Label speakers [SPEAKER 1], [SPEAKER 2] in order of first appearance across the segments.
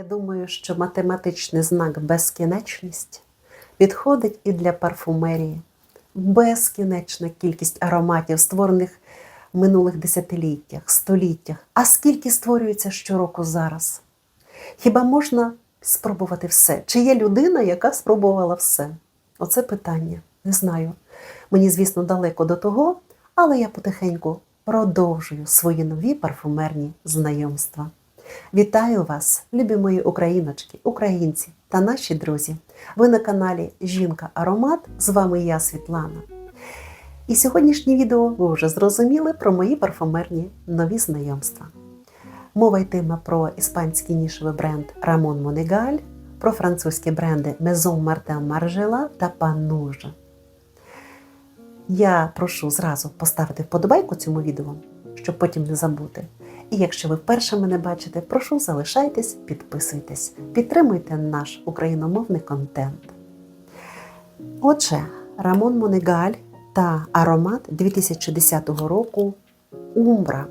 [SPEAKER 1] Я думаю, що математичний знак безкінечність підходить і для парфумерії. Безкінечна кількість ароматів, створених в минулих десятиліттях, століттях. А скільки створюється щороку зараз? Хіба можна спробувати все? Чи є людина, яка спробувала все? Оце питання. Не знаю. Мені, звісно, далеко до того, але я потихеньку продовжую свої нові парфумерні знайомства. Вітаю вас, любі мої україночки, українці та наші друзі. Ви на каналі Жінка Аромат. З вами я, Світлана. І сьогоднішнє відео ви вже зрозуміли про мої парфумерні нові знайомства. Мова йтиме про іспанський нішевий бренд Ramon Monegal, про французькі бренди Maison Martin Margiela та Panouge. Я прошу зразу поставити вподобайку цьому відео, щоб потім не забути. І якщо ви вперше мене бачите, прошу залишайтесь, підписуйтесь, підтримуйте наш україномовний контент. Отже, Рамон Монегаль та аромат 2010 року Умбра.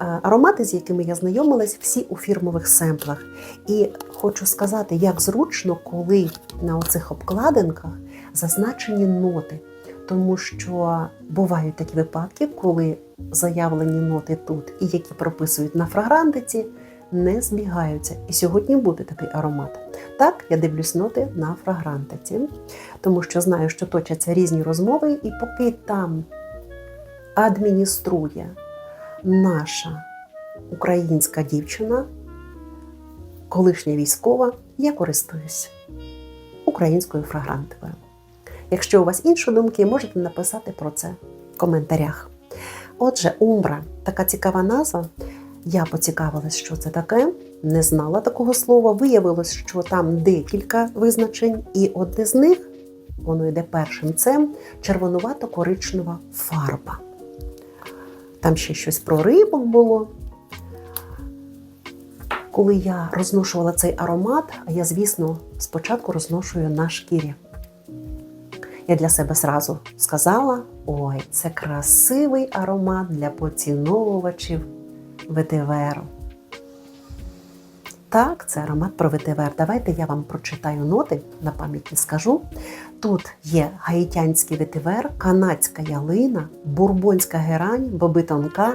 [SPEAKER 1] Е, Аромати, з якими я знайомилась, всі у фірмових семплах. І хочу сказати, як зручно, коли на оцих обкладинках зазначені ноти. Тому що бувають такі випадки, коли заявлені ноти тут і які прописують на фрагрантиці, не збігаються. І сьогодні буде такий аромат. Так, я дивлюсь ноти на фрагрантиці, тому що знаю, що точаться різні розмови, і поки там адмініструє наша українська дівчина, колишня військова, я користуюсь українською фрагрантикою. Якщо у вас інші думки, можете написати про це в коментарях. Отже, Умбра така цікава назва. Я поцікавилась, що це таке, не знала такого слова. Виявилось, що там декілька визначень, і одне з них, воно йде першим, це червонувато-коричнева фарба. Там ще щось про рибок було. Коли я розношувала цей аромат, я, звісно, спочатку розношую на шкірі. Я для себе зразу сказала: ой, це красивий аромат для поціновувачів ветиверу. Так, це аромат про ветивер. Давайте я вам прочитаю ноти, на пам'яті скажу. Тут є гаїтянський ветивер, канадська ялина, бурбонська герань, боби тонка,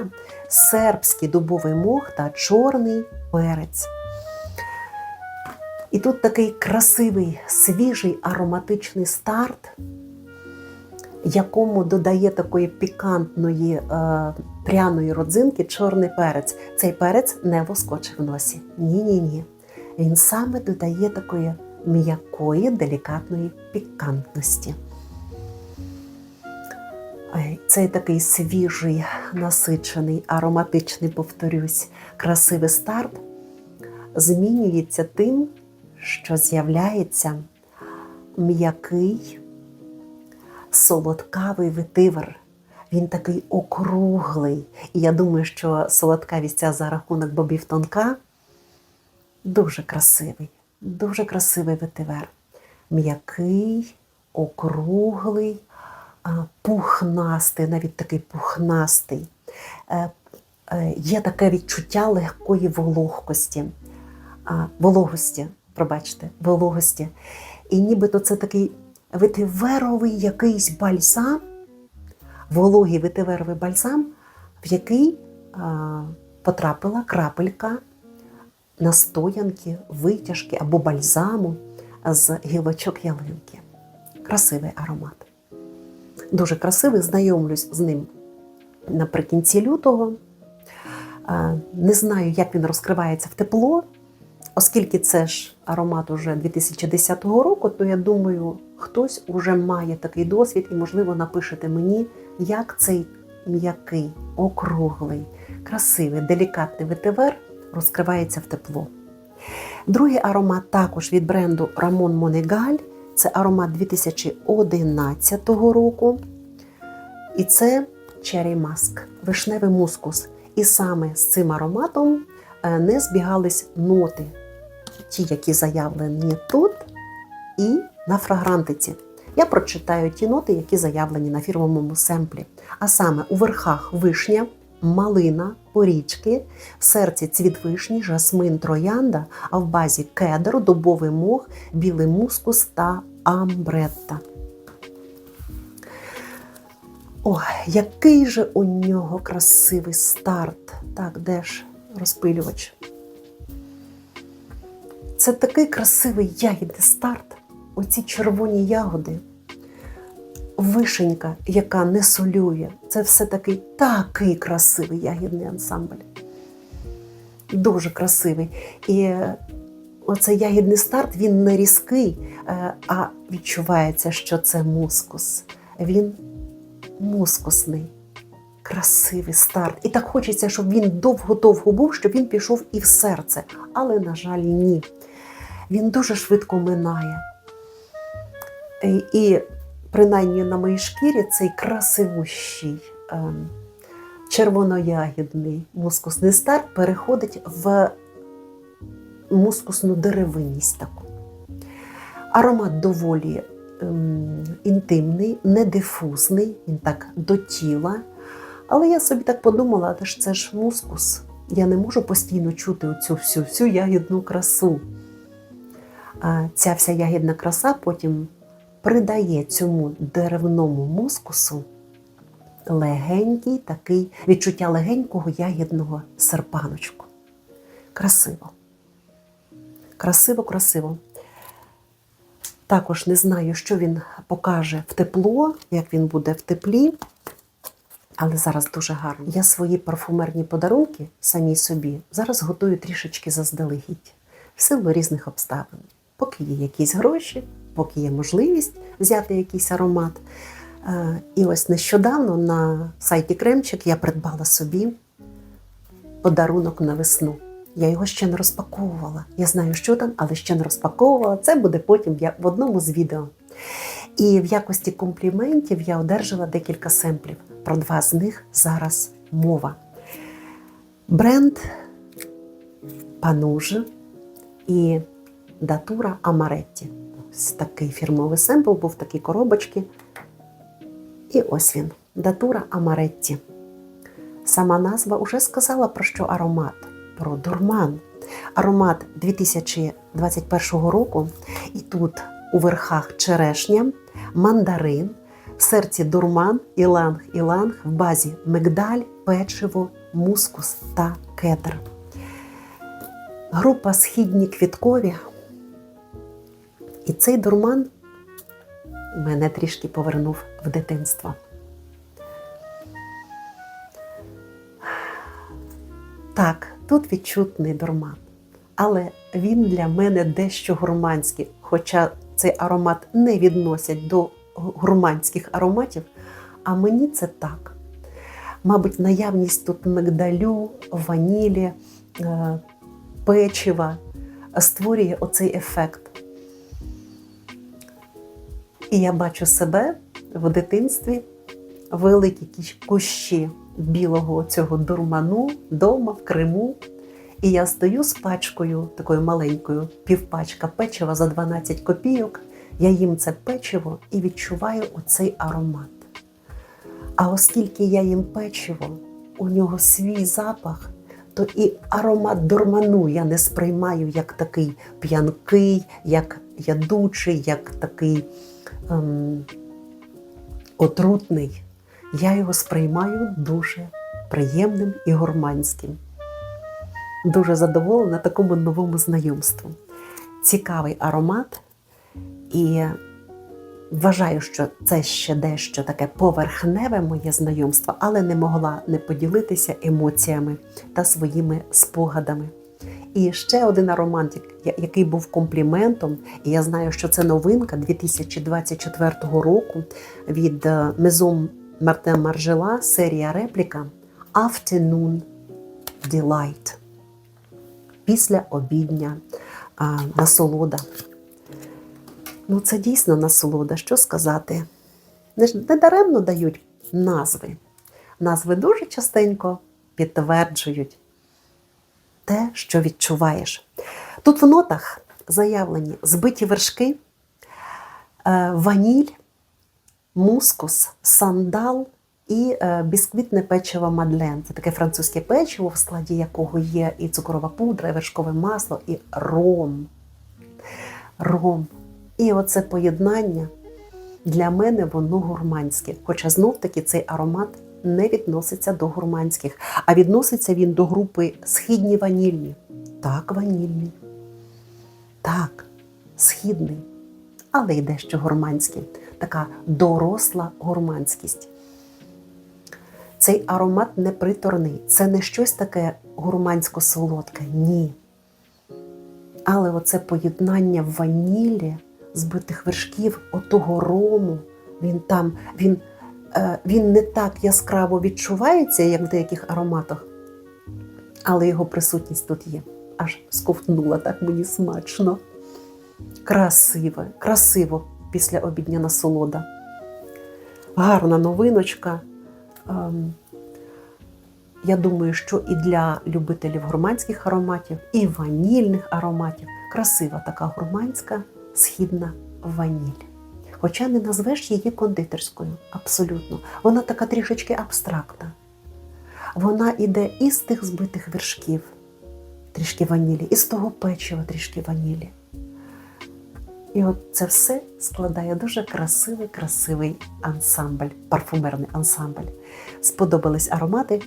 [SPEAKER 1] сербський дубовий мох та чорний перець. І тут такий красивий, свіжий ароматичний старт, якому додає такої пікантної е, пряної родзинки чорний перець. Цей перець не воскоче в носі. Ні-ні ні. Він саме додає такої м'якої, делікатної пікантності. Цей такий свіжий, насичений, ароматичний, повторюсь, красивий старт змінюється тим, що з'являється м'який, солодкавий ветивер. Він такий округлий. І я думаю, що солодкавість ця за рахунок бобів тонка дуже красивий, дуже красивий ветивер. М'який, округлий, пухнастий, навіть такий пухнастий. Е, е, Є таке відчуття легкої вологкості, вологості, пробачте, вологості. І нібито це такий ветиверовий якийсь бальзам, вологий ветиверовий бальзам, в який а, потрапила крапелька настоянки, витяжки або бальзаму з гілочок ялинки. Красивий аромат. Дуже красивий, знайомлюсь з ним наприкінці лютого. Не знаю, як він розкривається в тепло, оскільки це ж аромат уже 2010 року, то я думаю, хтось уже має такий досвід і, можливо, напишете мені, як цей м'який, округлий, красивий, делікатний ветивер розкривається в тепло. Другий аромат також від бренду Ramon Monegal. Це аромат 2011 року. І це Cherry Musk, вишневий мускус. І саме з цим ароматом не збігались ноти, ті, які заявлені тут, і на фрагрантиці. Я прочитаю ті ноти, які заявлені на фірмовому семплі. А саме у верхах вишня, малина, порічки, в серці цвіт вишні, жасмин, троянда, а в базі кедр, дубовий мох, білий мускус та амбретта. Ой, який же у нього красивий старт. Так, де ж розпилювач? Це такий красивий ягідний старт. Оці червоні ягоди, вишенька, яка не солює. Це все такий такий красивий ягідний ансамбль. Дуже красивий. І оцей ягідний старт він не різкий, е, а відчувається, що це мускус. Він мускусний, красивий старт. І так хочеться, щоб він довго-довго був, щоб він пішов і в серце. Але, на жаль, ні. Він дуже швидко минає. І, і принаймні на моїй шкірі цей красивущий ем, червоноягідний мускусний старт переходить в мускусну деревинність таку. Аромат доволі ем, інтимний, не дифузний, він так до тіла. Але я собі так подумала, «Та ж це ж мускус. Я не можу постійно чути оцю всю, всю ягідну красу. А ця вся ягідна краса потім придає цьому деревному мускусу легенький такий відчуття легенького ягідного серпаночку. Красиво. Красиво, красиво. Також не знаю, що він покаже в тепло, як він буде в теплі, але зараз дуже гарно. Я свої парфумерні подарунки самій собі зараз готую трішечки заздалегідь, в силу різних обставин. Поки є якісь гроші, поки є можливість взяти якийсь аромат. Е, І ось нещодавно на сайті Кремчик я придбала собі подарунок на весну. Я його ще не розпаковувала. Я знаю, що там, але ще не розпаковувала. Це буде потім в одному з відео. І в якості компліментів я одержала декілька семплів. Про два з них зараз мова. Бренд Пануж і датура Амаретті. Такий фірмовий семпл був в такій коробочці. І ось він. Датура Амаретті. Сама назва уже сказала про що аромат, про дурман. Аромат 2021 року. І тут у верхах черешня, мандарин, в серці дурман, іланг, іланг, в базі мигдаль, печиво, мускус та кедр. Група східні квіткові. І цей дурман мене трішки повернув в дитинство. Так, тут відчутний дурман, але він для мене дещо гурманський, хоча цей аромат не відносять до гурманських ароматів, а мені це так. Мабуть, наявність тут мигдалю, ванілі, е, печива створює оцей ефект. І я бачу себе в дитинстві великі кущі білого цього дурману вдома в Криму. І я стою з пачкою, такою маленькою, півпачка печива за 12 копійок. Я їм це печиво і відчуваю оцей аромат. А оскільки я їм печиво, у нього свій запах, то і аромат дурману я не сприймаю як такий п'янкий, як ядучий, як такий ем, отрутний. Я його сприймаю дуже приємним і гурманським. Дуже задоволена такому новому знайомству. Цікавий аромат, і вважаю, що це ще дещо таке поверхневе моє знайомство, але не могла не поділитися емоціями та своїми спогадами. І ще один аромат, який був компліментом, і я знаю, що це новинка 2024 року від е, Maison Martin Margiela, серія репліка Afternoon Delight. Після обідня а, насолода. Ну, це дійсно насолода, що сказати. Не, даремно дають назви. Назви дуже частенько підтверджують те, що відчуваєш. Тут в нотах заявлені збиті вершки, е, ваніль, мускус, сандал і е, бісквітне печиво Мадлен. Це таке французьке печиво, в складі якого є і цукрова пудра, і вершкове масло, і ром. Ром. І оце поєднання для мене воно гурманське. Хоча знов-таки цей аромат не відноситься до гурманських, а відноситься він до групи східні ванільні. Так, ванільний. Так, східний, але й дещо гурманський. Така доросла гурманськість. Цей аромат не приторний. Це не щось таке гурмансько-солодке. Ні. Але оце поєднання ванілі, збитих вершків, отого рому, він там, він, він не так яскраво відчувається, як в деяких ароматах, але його присутність тут є. Аж сковтнула так мені смачно. Красиве, красиво після обідня насолода. Гарна новиночка. Ем, я думаю, що і для любителів гурманських ароматів, і ванільних ароматів красива така гурманська східна ваніль. Хоча не назвеш її кондитерською, абсолютно. Вона така трішечки абстрактна. Вона іде із тих збитих вершків, трішки ванілі, і з того печива трішки ванілі. І от це все складає дуже красивий, красивий ансамбль, парфумерний ансамбль. Сподобались аромати.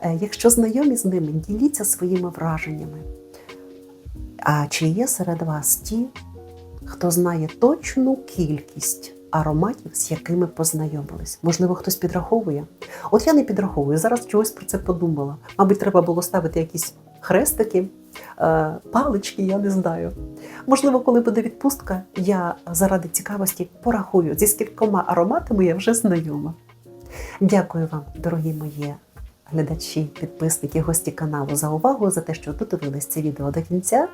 [SPEAKER 1] Е, Якщо знайомі з ними, діліться своїми враженнями. А чи є серед вас ті, хто знає точну кількість ароматів, з якими познайомились? Можливо, хтось підраховує? От я не підраховую, зараз чогось про це подумала. Мабуть, треба було ставити якісь хрестики, е, палички, я не знаю. Можливо, коли буде відпустка, я заради цікавості порахую, зі скількома ароматами я вже знайома. Дякую вам, дорогі мої глядачі, підписники, гості каналу, за увагу, за те, що додивились це відео до кінця.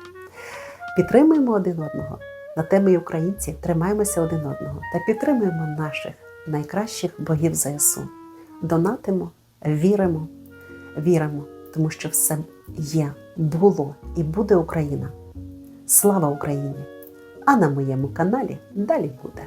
[SPEAKER 1] Підтримуємо один одного. На те темі українці тримаємося один одного та підтримуємо наших найкращих богів ЗСУ. Донатимо, віримо, віримо, тому що все є, було і буде Україна. Слава Україні! А на моєму каналі далі буде.